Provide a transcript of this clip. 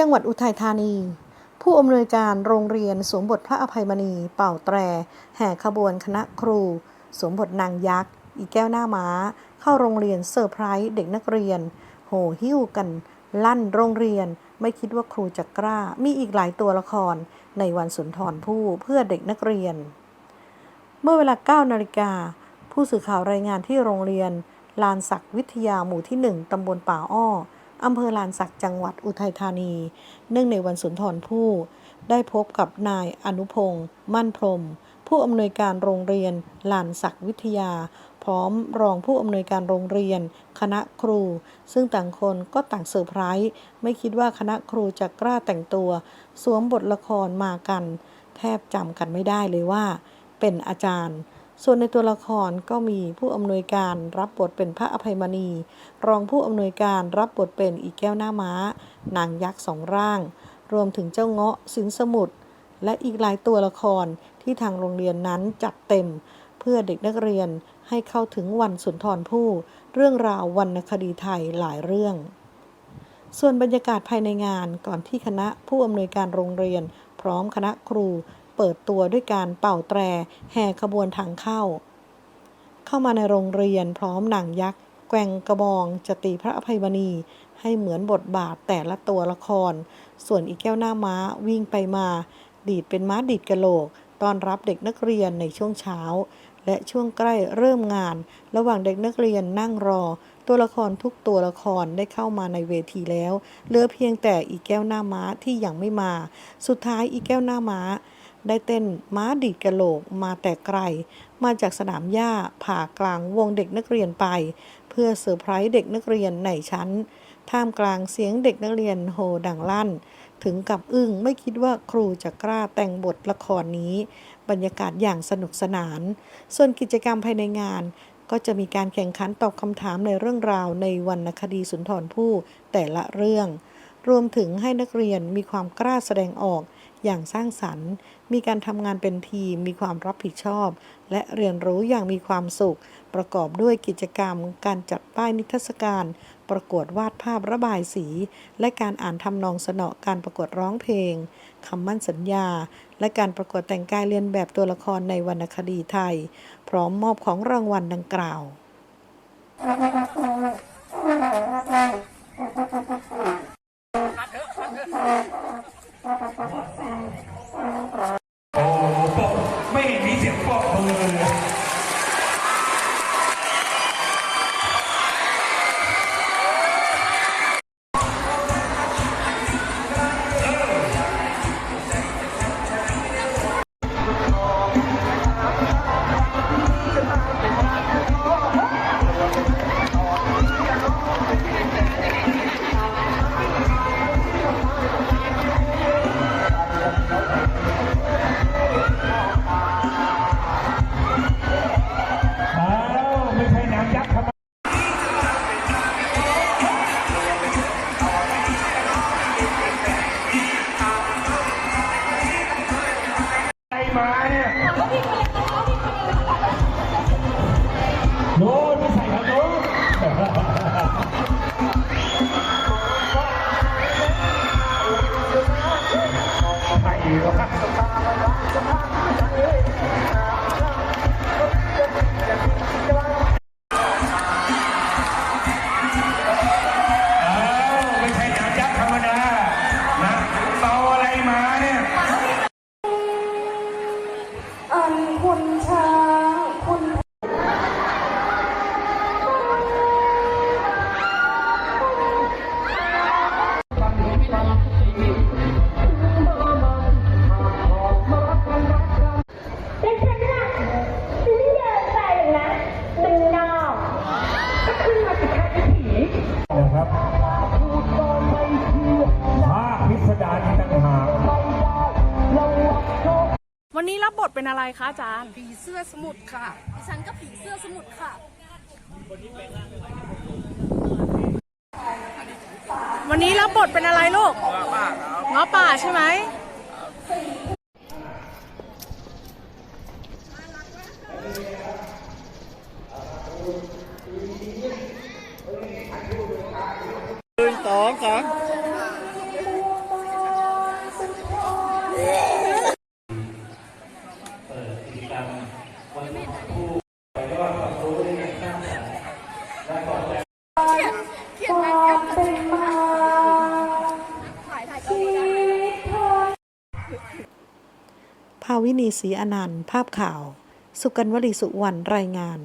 จังหวัดอุทัยธานี ผู้อำนวยการโรงเรียนสวมบทพระอภัยมณี เป่าแตร แห่ขบวนคณะครูสวมบทนางยักษ์ อีแก้วหน้าม้า เข้าโรงเรียนเซอร์ไพรส์เด็กนักเรียน โหหิ้วกัน ลั่นโรงเรียนไม่คิดว่าครูจะกล้า มีอีกหลายตัวละคร ในวันสุนทรภู่เพื่อเด็กนักเรียน เมื่อเวลา 9 นาฬิกา ผู้สื่อข่าวรายงานที่โรงเรียน ลานศักดิ์วิทยาหมู่ที่ 1 ตำบลป่าอ้อ อำเภอลานศักจังหวัดอุทัยธานี เนื่องในวันสุนทรภู่ได้พบกับนายอนุพงศ์มั่นพรม ผู้อำนวยการโรงเรียนลานศักวิทยา พร้อมรองผู้อำนวยการโรงเรียน คณะครู ซึ่งต่างคนก็ต่างเซอร์ไพรส์ไม่คิดว่าคณะครูจะกล้าแต่งตัว สวมบทละครมากัน แทบจำกันไม่ได้เลยว่า เป็นอาจารย์ ส่วนในตัวละครก็มีผู้อำนวยการรับบทเป็นพระอภัยมณี รองผู้อำนวยการรับบทเป็นอีแก้วหน้าม้า นางยักษ์สองร่าง รวมถึงเจ้าเงาะสินสมุทรและอีกหลายตัวละครที่ทางโรงเรียนนั้นจัดเต็ม เพื่อเด็กนักเรียนให้เข้าถึงวันสุนทรภู่เรื่องราววรรณคดีไทยหลายเรื่อง ส่วนบรรยากาศภายในงานก่อนที่คณะผู้อำนวยการโรงเรียน พร้อมคณะครู เปิดตัวด้วยการเป่าแตรแห่ขบวนทางเข้า เข้ามาในโรงเรียนพร้อมหนังยักษ์ แกว่งกระบองจะตีพระอภัยมณี ให้เหมือนบทบาทแต่ละตัวละคร ส่วนอีแก้วหน้าม้าวิ่งไปมา ดีดเป็นม้าดีดกระโหลกต้อนรับเด็กนักเรียนในช่วงเช้า และช่วงใกล้เริ่มงาน ระหว่างเด็กนักเรียนนั่งรอ ตัวละครทุกตัวละครได้เข้ามาในเวทีแล้วเหลือเพียงแต่อีแก้วหน้าม้าที่ยังไม่มา สุดท้ายอีแก้วหน้าม้า ได้เต้นม้าดีดกะโหลกมาแต่ไกล มาจากสนามหญ้าผ่ากลางวงเด็กนักเรียนไป เพื่อเซอร์ไพรส์เด็กนักเรียนในชั้น ท่ามกลางเสียงเด็กนักเรียนโฮดังลั่น ถึงกับอึ้งไม่คิดว่าครูจะกล้าแต่งบทละครนี้ บรรยากาศอย่างสนุกสนาน ส่วนกิจกรรมภายในงานก็จะมีการแข่งขันตอบคำถามในเรื่องราวในวรรณคดีสุนทรภู่แต่ละเรื่อง รวมถึงให้นักเรียนมีความกล้าแสดงออก อย่างสร้างสรรค์ มีการทำงานเป็นทีม มีความรับผิดชอบ และเรียนรู้อย่างมีความสุข ประกอบด้วยกิจกรรม การจัดป้ายนิทรรศการ ประกวดวาดภาพระบายสี และการอ่านทำนองสนอการประกวดร้องเพลงคำมั่นสัญญา และการประกวดแต่งกายเรียนแบบตัวละครในวรรณคดีไทย พร้อมมอบของรางวัลดังกล่าว ใวันนี้รับบทเป็นอะไรคะอาจารย์ ผีเสื้อสมุทรค่ะ ดิฉันก็ผีเสื้อสมุทรค่ะ วันนี้รับบทเป็นอะไรลูก ง้อป่าใช่ไหม วินีศรีอนันต์ภาพข่าว สุกันวลีสุวรรณรายงาน